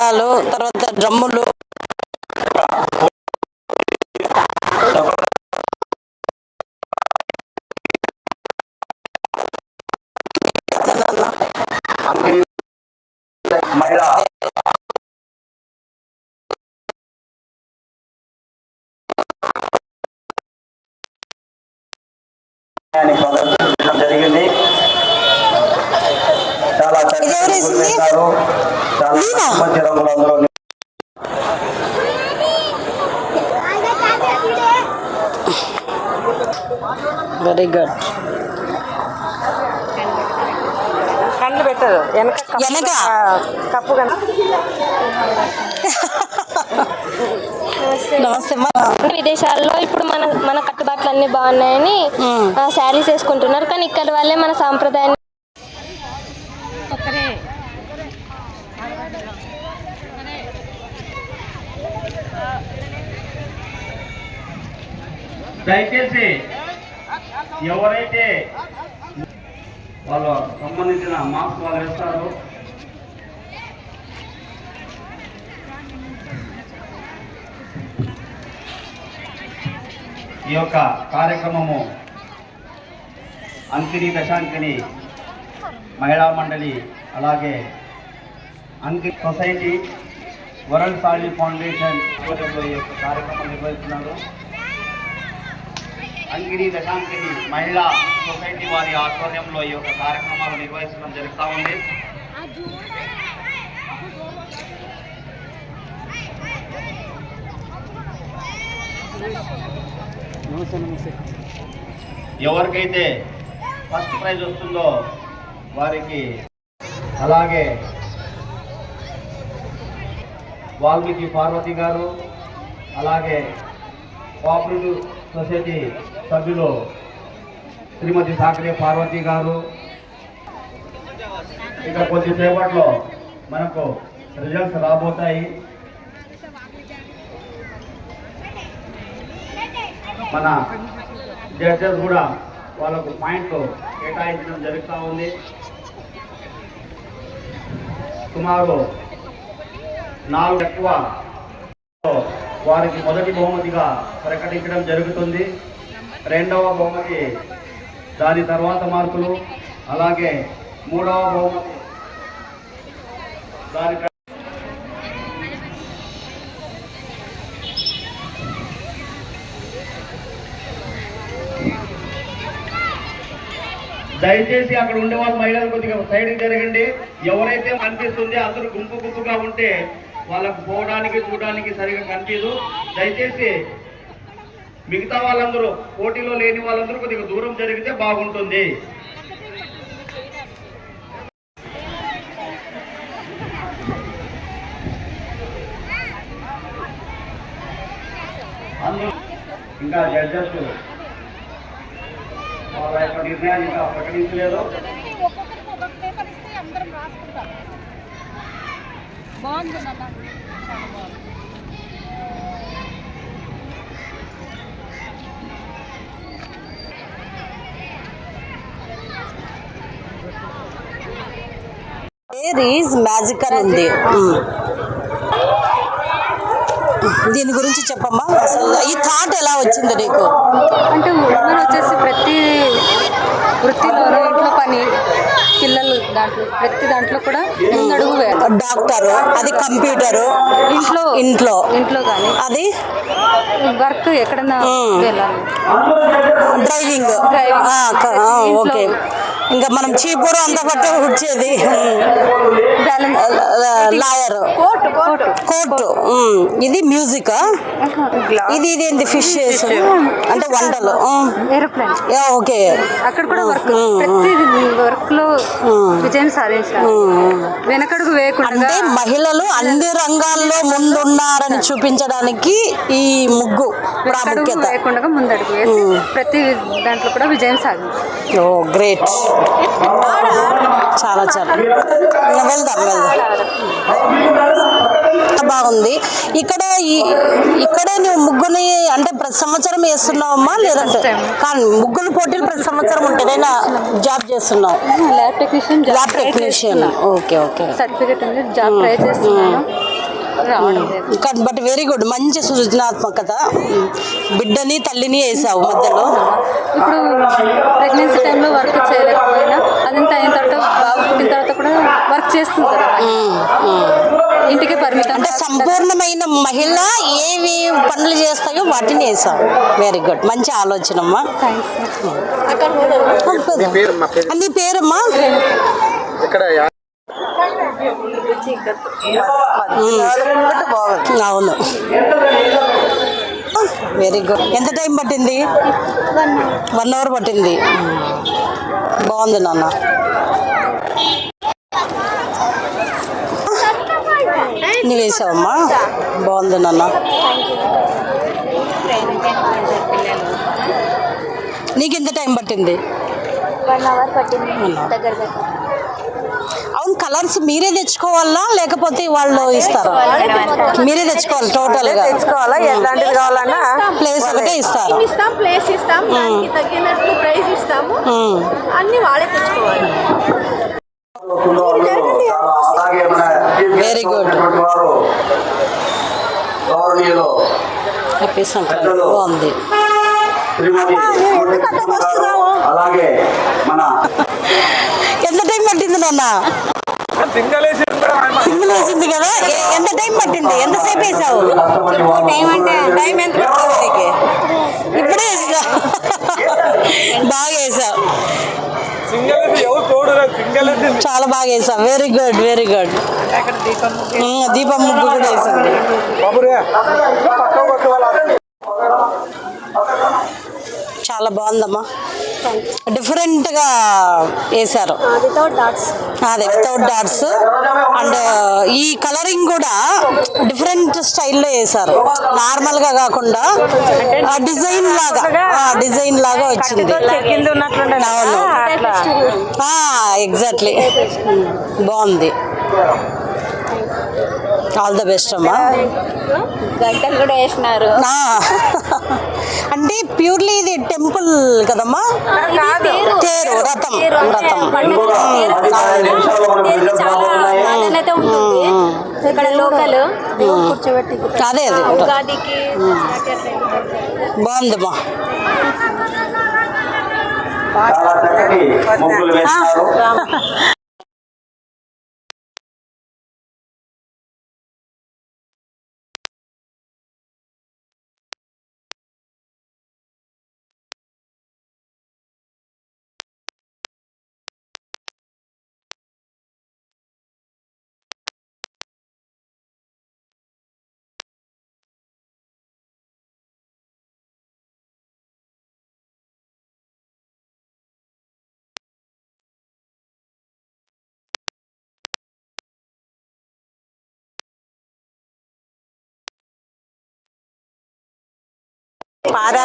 దారాలు తర్వాత డ్రమ్ములు. జరిగింది. చాలా చక్కగా వెరీ గుడ్ కళ్ళు పెట్టదు. వెనక కప్పు వెనక? కప్పు కన్నా నమస్తే. అమ్మా విదేశాల్లో ఇప్పుడు మన మన కట్టుబాట్లు అన్ని బాగున్నాయని. శారీస్ వేసుకుంటున్నారు. కానీ ఇక్కడ వాళ్ళే మన సాంప్రదాయాన్ని దయచేసి ఎవరైతే వాళ్ళు సంబంధించిన మాస్క్ వాళ్ళు ఇస్తారు ఈ యొక్క కార్యక్రమము అంకిని దశాంకిని మహిళా మండలి అలాగే అంకి సొసైటీ వరల్డ్ సాలి ఫౌండేషన్ ఈ యొక్క కార్యక్రమం నిర్వహిస్తున్నారు. అంగిరి దశాంకిని మహిళా సొసైటీ వారి ఆధ్వర్యంలో ఈ యొక్క కార్యక్రమాలు నిర్వహించడం జరుగుతూ ఉంది. ఎవరికైతే ఫస్ట్ ప్రైజ్ వస్తుందో వారికి అలాగే వాల్మీకి పార్వతి గారు అలాగే కోఆపరేటివ్ సొసైటీ సభ్యులు శ్రీమతి సాకరే పార్వతి గారు. ఇక కొద్దిసేపట్లో మనకు రిజల్ట్స్ రాబోతాయి. మన జడ్జెస్ కూడా వాళ్ళకు పాయింట్లు కేటాయించడం జరుగుతూ ఉంది. సుమారు నాలుగు ఎక్కువ వారికి మొదటి బహుమతిగా ప్రకటించడం జరుగుతుంది. రెండవ బొమ్మకి దాని తర్వాత మార్కులు అలాగే మూడవ బొమ్మ దాని దయచేసి అక్కడ ఉండే వాళ్ళ మహిళలు కొద్దిగా సైడ్ జరగండి. ఎవరైతే కనిపిస్తుంది అందరూ గుంపు గుంపుగా ఉంటే వాళ్ళకు పోవడానికి చూడడానికి సరిగా కనిపించదు. దయచేసి మిగతా వాళ్ళందరూ పోటీలో లేని వాళ్ళందరూ కొద్దిగా దూరం జరిగితే బాగుంటుంది. అందరూ ఇంకా జడ్జెస్ వాళ్ళ యొక్క నిర్ణయాన్ని ఇంకా ప్రకటించలేదు. బాగుంది. పేర్ ఈజ్ మ్యాజిక్ అని ఉంది. మ్మ్. దీని గురించి చెప్పమ్మా అసలు ఈ థాట్ ఎలా వచ్చింది నీకు? అంటే ఉమెన్ వచ్చేసి ప్రతి వృత్తిలోనూ ఇంట్లో పని పిల్లలు దాంట్లో ప్రతి దాంట్లో కూడా ముందడుగు వేయాలి. డాక్టర్ అది కంప్యూటర్ ఇంట్లో ఇంట్లో. ఇంట్లో కానీ. అది? వర్క్ ఎక్కడన్నా డ్రైవింగ్ క- ఆ, ఇంట్లో. ఓకే ఇంకా మనం చీపురు అంత పట్టు ఉడ్చేది. Balance lawyer. కోర్టు. ఇది మ్యూజిక్? ఇది ఇది ఏంది ఫిష్ అంటే వంటలు. Aeroplane okay. అక్కడ కూడా వర్క్. ప్రతి వర్క్లో. విజయం సాధించాలి. మ్మ్. వెనకడుగు వేయకుండా అంటే మహిళలు అన్ని రంగాల్లో ముందున్నారని చూపించడానికి ఈ ముగ్గు ప్రాముఖ్యత. వేయకుండా ముందడుగు వేసి ప్రతి దాంట్లో కూడా విజయం సాధించాలి. Oh great. చాలా చాలా. వెళ్దాం వెళ్దాం బాగుంది. ఇక్కడ ఇక్కడే నువ్వు ముగ్గుని అంటే ప్రతి సంవత్సరం వేస్తున్నావమ్మా లేదంటే? కానీ ముగ్గులు పోటీలు ప్రతి సంవత్సరం ఉంటేనైనా జాబ్ చేస్తున్నావు. Lab technician lab technician okay okay certificate ఉంది జాబ్ ట్రై చేస్తున్నాను. బట్ వెరీ గుడ్ మంచి సృజనాత్మకత. బిడ్డని తల్లిని వేసావు మధ్యలో. ఇప్పుడు ప్రెగ్నెన్సీ టైంలో వర్క్ చేయలేకపోయినా అదంతా అయిన తర్వాత బాబు పుట్టిన తర్వాత వర్క్ చేస్తుంటారు ఇంటికి పరిమితం అంటే సంపూర్ణమైన మహిళ ఏవి పనులు చేస్తాయో వాటిని వేసాం వెరీ గుడ్ మంచి ఆలోచన అమ్మా. నీ పేరమ్మా. అవును. వెరీ గుడ్ ఎంత టైం పట్టింది? వన్ అవర్ పట్టింది. బాగుంది నాన్న. నువ్వు వేసావమ్మా? బాగుంది నాన్న. నీకు ఎంత టైం పట్టింది? వన్ అవర్ పట్టింది. దగ్గర అవును కలర్స్ మీరే తెచ్చుకోవాలా? లేకపోతే వాళ్ళు ఇస్తారా? మీరే తెచ్చుకోవాలి టోటల్గా తెచ్చుకోవాలా? ఎలాంటిది కావాలన్నా? ప్లేస్ ఒకటే ఇస్తారు? ఇస్తాం ప్లేస్ ఇస్తాం. దానికి తగ్గినట్లు ప్రైస్ ఇస్తాము. అన్ని వాళ్ళే తెచ్చుకోవాలి అలాగే మన Very good. వారు గౌరవనీయులు హ్యాపీ సంక్రాంతి బాగుంది అలాగే మన ఎంత టైం పట్టింది నాన్న? సింగిల్ వేసింది కదా ఎంత టైం పట్టింది? ఎంతసేపు వేసావు? టైం అంటే టైం ఎంత పడుతుంది నీకు? ఇప్పుడే బాగా వేసావు. చాలా బాగా వేసావు వెరీ గుడ్ వెరీ గుడ్ దీపం? ముగ్గు కూడా వేసింది చాలా బాగుందమ్మా. డిఫరెంట్గా వేశారు. అదే వితౌట్ డాట్స్ అండ్ ఈ కలరింగ్ కూడా డిఫరెంట్ స్టైల్లో వేశారు. నార్మల్గా కాకుండా డిజైన్ లాగా డిజైన్ లాగా వచ్చింది. అవును. ఎగ్జాక్ట్లీ బాగుంది. ఆల్ ద బెస్ట్ అమ్మా. గంటలు కూడా వేసినారు. ఆ, అంటే ప్యూర్లీ ఇది టెంపుల్ కదమ్మా? తేరు. రథం రథం. ఇక్కడ లోకల్. కూర్చోబెట్టి అదే ఉగాదికి బాగుందమ్మా. చాలా చక్కటి ముగ్గులు వేస్తారు para